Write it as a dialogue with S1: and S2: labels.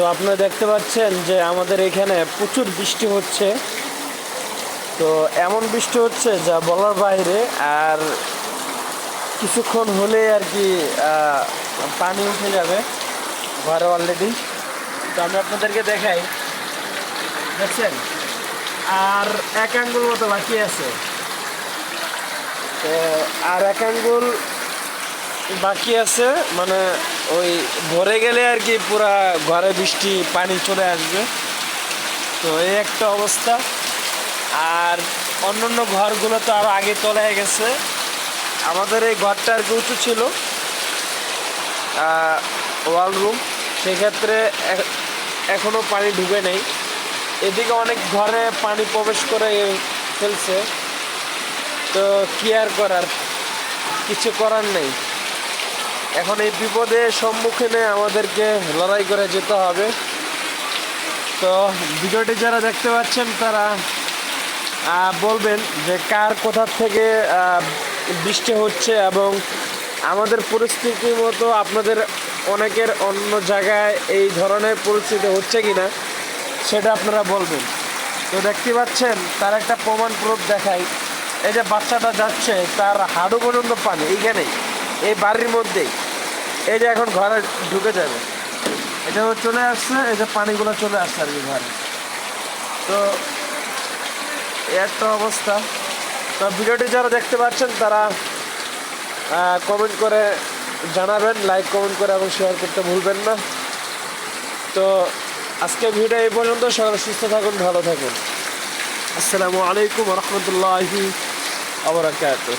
S1: তো আপনারা দেখতে পাচ্ছেন যে আমাদের এখানে প্রচুর বৃষ্টি হচ্ছে। তো এমন বৃষ্টি হচ্ছে যা বলার বাইরে আর কিছুক্ষণ হলে আর কি পানি উঠে যাবে ঘরে অলরেডি তো আমি আপনাদেরকে দেখাই। দেখছেন? আর এক আঙ্গুল মতো বাকি আছে। তো আর এক আঙ্গুল বাকি আছে মানে ওই ভরে গেলে আর কি পুরা ঘরে বৃষ্টি, পানি চলে আসবে। তো এই একটা অবস্থা। আর অন্যান্য ঘরগুলো তো আরও আগে তলে গেছে। আমাদের এই ঘরটা আর কি উঁচু ছিল ওয়াল রুম সেক্ষেত্রে এখনও পানি ঢুকে নেই। এদিকে অনেক ঘরে পানি প্রবেশ করে ফেলছে। তো কি আর করার? কিছু করার নেই। এখন এই বিপদের সম্মুখীনে আমাদেরকে লড়াই করে যেতে হবে। তো ভিডিওটি যারা দেখতে পাচ্ছেন তারা বলবেন যে কার কোথা থেকে বৃষ্টি হচ্ছে এবং আমাদের পরিস্থিতি মতো আপনাদের অনেকের অন্য জায়গায় এই ধরনের পরিস্থিতি হচ্ছে কি না সেটা আপনারা বলবেন। তো দেখতে পাচ্ছেন, তার একটা প্রমাণ প্রুফ দেখাই। এই যে বাচ্চাটা যাচ্ছে, তার হাঁটু পর্যন্ত পানি, এইখানেই। এই বাড়ির মধ্যেই। এই যে এখন ঘরে ঢুকে যাবে। এটা চলে আসছে, এই যে পানিগুলো চলে আসছে আর কি ঘরে। তো একটা অবস্থা। তো ভিডিওটি যারা দেখতে পাচ্ছেন, তারা কমেন্ট করে জানাবেন লাইক কমেন্ট করে এবং শেয়ার করতে ভুলবেন না। তো আজকে ভিডিও এই পর্যন্ত, সবাই সুস্থ থাকুন, ভালো থাকুন। আসসালামু আলাইকুম রহমতুল্লাহি আবরাকাতুহ